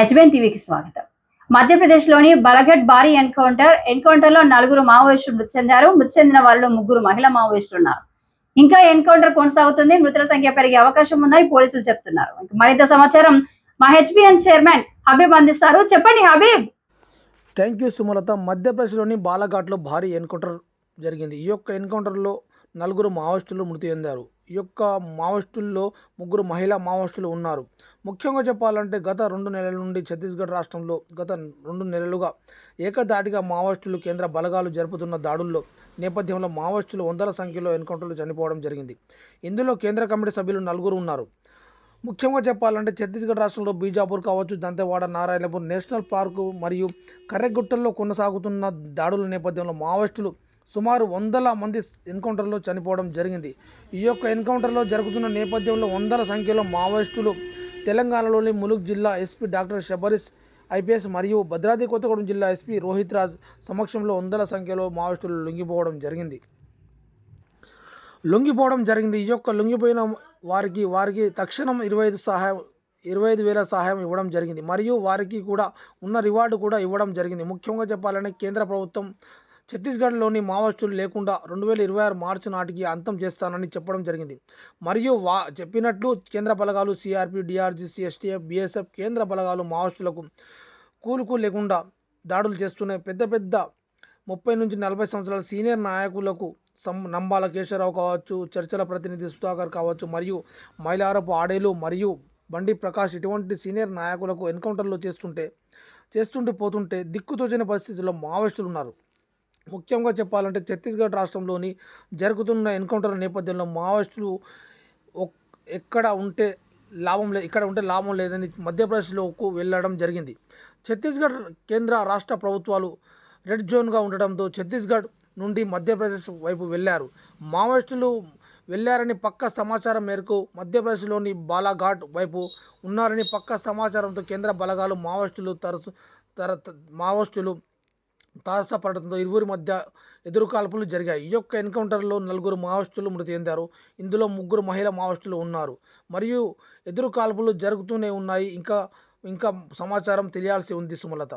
HBN టీవీకి స్వాగతం. మధ్యప్రదేశ్లోని బలగఢ్ భారీ ఎన్కౌంటర్ ఎన్కౌంటర్లో నలుగురు మావోయిస్టులు మృతి చెందారు. మృతి చెందిన వారిలో ముగ్గురు మహిళా మావోయిస్టులు ఉన్నారు. ఇంకా ఎన్కౌంటర్ కొనసాగుతుంది. మృతుల సంఖ్య పెరిగే అవకాశం ఉందని పోలీసులు చెప్తున్నారు. మరింత సమాచారం మా హెచ్బిఎన్ చైర్మన్ హబీబ్ అందిస్తారు. చెప్పండి హబీబ్. Thank you Sumalatha. మధ్యప్రదేశ్లోని బాలాఘాట్లో భారీ ఎన్కౌంటర్ జరిగింది. ఈ యొక్క ఎన్కౌంటర్లో నలుగురు మావోయిస్టులు మృతి చెందారు. ఈ యొక్క మావోయిస్టుల్లో ముగ్గురు మహిళా మావోయిస్టులు ఉన్నారు. ముఖ్యంగా చెప్పాలంటే గత రెండు నెలల నుండి ఛత్తీస్గఢ్ రాష్ట్రంలో గత రెండు నెలలుగా ఏకదాటిగా మావోయిస్టులు కేంద్ర బలగాలు జరుపుతున్న దాడుల్లో నేపథ్యంలో మావోయిస్టులు వందల సంఖ్యలో ఎన్కౌంటర్లు చనిపోవడం జరిగింది. ఇందులో కేంద్ర కమిటీ సభ్యులు నలుగురు ఉన్నారు. ముఖ్యంగా చెప్పాలంటే ఛత్తీస్గఢ్ రాష్ట్రంలో బీజాపూర్ కావచ్చు దంతెవాడ నారాయణపూర్ నేషనల్ పార్కు మరియు కర్రెగుట్టల్లో కొనసాగుతున్న దాడుల నేపథ్యంలో మావోయిస్టులు సుమారు వందల మంది ఎన్కౌంటర్లో చనిపోవడం జరిగింది. ఈ యొక్క ఎన్కౌంటర్లో జరుగుతున్న నేపథ్యంలో వందల సంఖ్యలో మావోయిస్టులు తెలంగాణలోని ములుగ్ జిల్లా ఎస్పీ డాక్టర్ షబరిస్ ఐపీఎస్ మరియు భద్రాద్రి కొత్తగూడెం జిల్లా ఎస్పీ రోహిత్ రాజ్ సమక్షంలో వందల సంఖ్యలో మావోయిస్టులు లొంగిపోవడం జరిగింది. లొంగిపోవడం జరిగింది. ఈ యొక్క లొంగిపోయిన వారికి వారికి తక్షణం ఇరవై ఐదు సహాయం ఇరవై ఐదు వేల సహాయం ఇవ్వడం జరిగింది. మరియు వారికి కూడా ఉన్న రివార్డు కూడా ఇవ్వడం జరిగింది. ముఖ్యంగా చెప్పాలంటే కేంద్ర ప్రభుత్వం ఛత్తీస్గఢ్లోని మావోయిస్టులు లేకుండా రెండు వేల ఇరవై ఆరు మార్చి నాటికి అంతం చేస్తానని చెప్పడం జరిగింది. మరియు వా చెప్పినట్లు కేంద్ర బలగాలు సిఆర్పి డిఆర్జీసీ ఎస్టీఎఫ్ బీఎస్ఎఫ్ కేంద్ర బలగాలు మావోయిస్టులకు కూలుకు లేకుండా దాడులు చేస్తున్నాయి పెద్ద పెద్ద ముప్పై నుంచి నలభై సంవత్సరాల సీనియర్ నాయకులకు సం నంబాల కేశవరావు కావచ్చు చర్చల ప్రతినిధి సుధాకర్ కావచ్చు మరియు మైలారపు ఆడేలు మరియు బండి ప్రకాష్ ఇటువంటి సీనియర్ నాయకులకు ఎన్కౌంటర్లు చేస్తుంటే చేస్తుంటే పోతుంటే దిక్కుతోచని పరిస్థితుల్లో మావోయిస్టులు ఉన్నారు. ముఖ్యంగా చెప్పాలంటే ఛత్తీస్గఢ్ రాష్ట్రంలోని జరుగుతున్న ఎన్కౌంటర్ నేపథ్యంలో మావోయిస్టులు ఒక్- ఎక్కడ ఉంటే లాభం లేదు ఇక్కడ ఉంటే లాభం లేదని మధ్యప్రదేశ్లోకి వెళ్ళడం జరిగింది. ఛత్తీస్గఢ్ కేంద్ర రాష్ట్ర ప్రభుత్వాలు రెడ్ జోన్గా ఉండడంతో ఛత్తీస్గఢ్ నుండి మధ్యప్రదేశ్ వైపు వెళ్ళారు మావోయిస్టులు వెళ్ళారని పక్క సమాచారం మేరకు మధ్యప్రదేశ్లోని బాలాఘాట్ వైపు ఉన్నారని పక్క సమాచారంతో కేంద్ర బలగాలు మావోయిస్టులు తరచు తర మావోయిస్టులు తారసపడటంతో ఇరువురి మధ్య ఎదురుకాల్పులు జరిగాయి. ఈ యొక్క ఎన్కౌంటర్లో నలుగురు మావోయిస్టులు మృతి చెందారు. ఇందులో ముగ్గురు మహిళ మావోయిస్టులు ఉన్నారు. మరియు ఎదురుకాల్పులు జరుగుతూనే ఉన్నాయి. ఇంకా ఇంకా సమాచారం తెలియాల్సి ఉంది సుమలత.